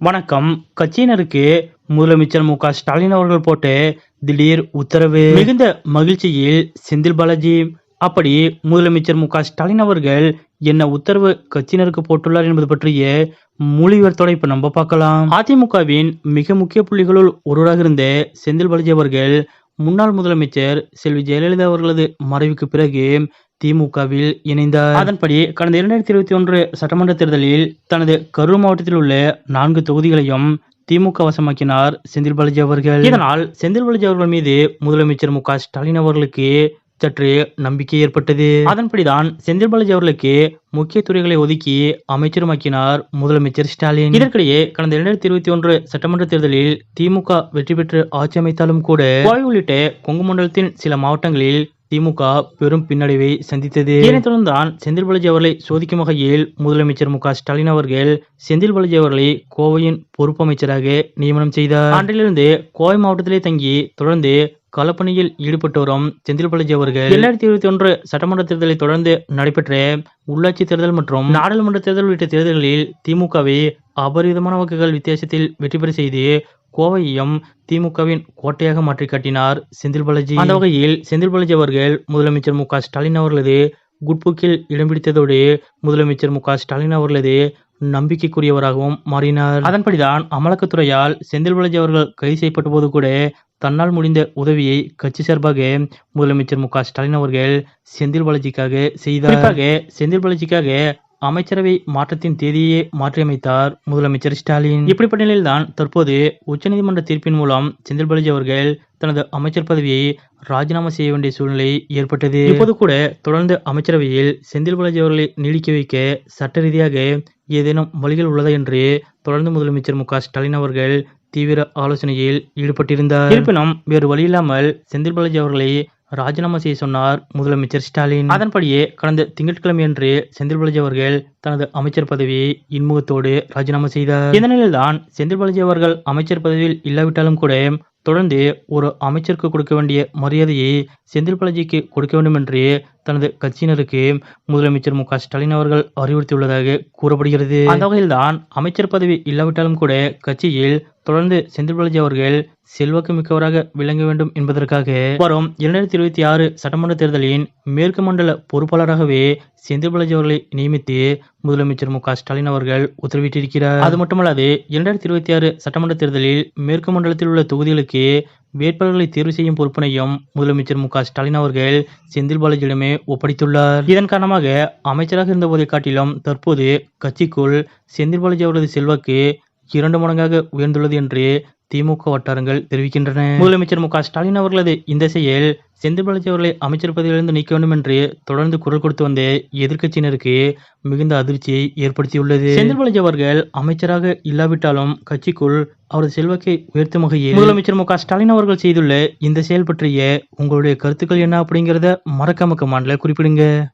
வணக்கம். கட்சியினருக்கு முதலமைச்சர் மு க ஸ்டாலின் அவர்கள் போட்டு திடீர் உத்தரவு. மிகுந்த மகிழ்ச்சியில் செந்தில் பாலாஜி அப்படி முதலமைச்சர் மு க ஸ்டாலின் அவர்கள் என்ன உத்தரவு கட்சியினருக்கு போட்டுள்ளார் என்பது பற்றிய மொழிவர்த்தோட இப்ப நம்ம பார்க்கலாம். அதிமுகவின் மிக முக்கிய புள்ளிகளுள் ஒருவராக இருந்த செந்தில் பாலாஜி அவர்கள் முன்னாள் முதலமைச்சர் செல்வி ஜெயலலிதா அவர்களது மறைவுக்கு பிறகு திமுகவில் இணைந்தார். அதன்படி கடந்த இரண்டாயிரத்தி இருபத்தி ஒன்று சட்டமன்ற தேர்தலில் தனது கரூர் மாவட்டத்தில் உள்ள நான்கு தொகுதிகளையும் திமுக வசமாக்கினார் செந்தில் பாலாஜி அவர்கள். இதனால் செந்தில் பாலாஜி அவர்கள் மீது முதலமைச்சர் மு ஸ்டாலின் அவர்களுக்கு சற்று நம்பிக்கை ஏற்பட்டது. அதன்படிதான் செந்தில் பாலாஜி அவர்களுக்கு முக்கிய துறைகளை ஒதுக்கி அமைச்சருமாக்கினார் முதலமைச்சர் ஸ்டாலின். இதற்கிடையே கடந்த இரண்டாயிரத்தி இருபத்தி ஒன்று சட்டமன்ற தேர்தலில் திமுக வெற்றி பெற்று ஆட்சி அமைத்தாலும் கூட கோவை உள்ளிட்ட கொங்கு மண்டலத்தின் சில மாவட்டங்களில் திமுக பெரும் பின்னடைவை சந்தித்தது. இதனைத் தொடர்ந்து தான் செந்தில் பாலாஜி அவர்களை சோதிக்கும் வகையில் முதலமைச்சர் மு ஸ்டாலின் அவர்கள் செந்தில் பாலாஜி அவர்களை கோவையின் பொறுப்பு அமைச்சராக நியமனம் செய்தார். அன்றிலிருந்து கோவை மாவட்டத்திலே தங்கி தொடர்ந்து களப்பணியில் ஈடுபட்டு வரும் செந்தில் பாலாஜி அவர்கள். இரண்டாயிரத்தி இருபத்தி ஒன்று சட்டமன்ற தேர்தலை தொடர்ந்து நடைபெற்ற உள்ளாட்சி தேர்தல் மற்றும் நாடாளுமன்ற தேர்தல் உள்ளிட்ட தேர்தல்களில் திமுகவை அபரிதமான வாக்குகள் வித்தியாசத்தில் வெற்றி பெற செய்து கோவையையும் திமுகவின் கோட்டையாக மாற்றி காட்டினார் செந்தில் பாலாஜி. அந்த வகையில் செந்தில் பாலாஜி அவர்கள் முதலமைச்சர் மு ஸ்டாலின் அவர்களது குட்புக்கில் இடம் பிடித்ததோடு முதலமைச்சர் மு ஸ்டாலின் அவர்களது நம்பிக்கைக்குரியவராகவும் மாறினார். அதன்படிதான் அமலாக்கத்துறையால் செந்தில் பாலாஜி அவர்கள் கைது செய்யப்பட்ட போது கூட தன்னால் முடிந்த உதவியை கட்சி சார்பாக முதலமைச்சர் மு ஸ்டாலின் அவர்கள் செந்தில் பாலாஜிக்காக செய்தார். செந்தில் பாலாஜிக்காக அமைச்சரவை மாற்றத்தின் தேதியை மாற்றியமைத்தார் முதலமைச்சர் ஸ்டாலின். இப்படிப்பட்ட நிலையில்தான் தற்போது உச்சநீதிமன்ற தீர்ப்பின் மூலம் செந்தில் பாலாஜி அவர்கள் தனது அமைச்சர் பதவியை ராஜினாமா செய்ய வேண்டிய சூழ்நிலை ஏற்பட்டது. இப்போது கூட தொடர்ந்து அமைச்சரவையில் செந்தில் பாலாஜி அவர்களை நீடிக்க வைக்க சட்ட ரீதியாக ஏதேனும் வழிகள் உள்ளதா என்று தொடர்ந்து முதலமைச்சர் மு ஸ்டாலின் அவர்கள் தீவிர ஆலோசனையில் ஈடுபட்டிருந்தார். இருப்பினும் வேறு வழியில்லாமல் செந்தில் பாலாஜி அவர்களை ராஜினாமா செய்ய சொன்னார் முதலமைச்சர் ஸ்டாலின். அதன்படியே கடந்த திங்கட்கிழமையன்று செந்தில் பாலாஜி அவர்கள் தனது அமைச்சர் பதவியை இன்முகத்தோடு ராஜினாமா செய்தார். இந்த நிலையில்தான் செந்தில் பாலாஜி அவர்கள் அமைச்சர் பதவியில் இல்லாவிட்டாலும் கூட தொடர்ந்து ஒரு அமைச்சருக்கு கொடுக்க வேண்டிய மரியாதையை செந்தில் பாலாஜிக்கு கொடுக்க வேண்டும் என்று தனது கட்சியினருக்கு முதலமைச்சர் மு ஸ்டாலின் அவர்கள் அறிவுறுத்தியுள்ளதாக கூறப்படுகிறது. அந்த வகையில்தான் அமைச்சர் பதவி இல்லாவிட்டாலும் கூட கட்சியில் தொடர்ந்து செந்தில் பாலாஜி அவர்கள் செல்வாக்கு மிக்கவராக விளங்க வேண்டும் என்பதற்காக வரும் இரண்டாயிரத்தி இருபத்தி ஆறு சட்டமன்ற தேர்தலின் மேற்கு மண்டல பொறுப்பாளராகவே செந்தில் பாலாஜி அவர்களை நியமித்து முதலமைச்சர் மு க ஸ்டாலின் அவர்கள் உத்தரவிட்டிருக்கிறார். அது மட்டுமல்லாது இரண்டாயிரத்தி இருபத்தி ஆறு சட்டமன்ற தேர்தலில் மேற்கு மண்டலத்தில் உள்ள தொகுதிகளுக்கு வேட்பாளர்களை தேர்வு செய்யும் பொறுப்பினையும் முதலமைச்சர் மு க ஸ்டாலின் அவர்கள் செந்தில் பாலாஜியிடமே ஒப்படைத்துள்ளார். இதன் காரணமாக அமைச்சராக இருந்தபோதை காட்டிலும் தற்போது கட்சிக்குள் செந்தில் பாலாஜி அவரது செல்வாக்கு இரண்டு மடங்காக உயர்ந்துள்ளது என்று திமுக வட்டாரங்கள் தெரிவிக்கின்றன. முதலமைச்சர் மு ஸ்டாலின் அவர்களது இந்த செயல் செந்தில் பாலாஜி அவர்களை அமைச்சர் பதவியிலிருந்து நீக்க வேண்டும் என்று தொடர்ந்து குரல் கொடுத்து வந்த எதிர்க்கட்சியினருக்கு மிகுந்த அதிர்ச்சியை ஏற்படுத்தியுள்ளது. செந்தில் பாலாஜி அவர்கள் அமைச்சராக இல்லாவிட்டாலும் கட்சிக்குள் அவரது செல்வாக்கை உயர்த்தும் வகையில் முதலமைச்சர் மு ஸ்டாலின் அவர்கள் செய்துள்ள இந்த செயல் பற்றிய உங்களுடைய கருத்துக்கள் என்ன அப்படிங்கிறத மறக்காம குறிப்பிடுங்க.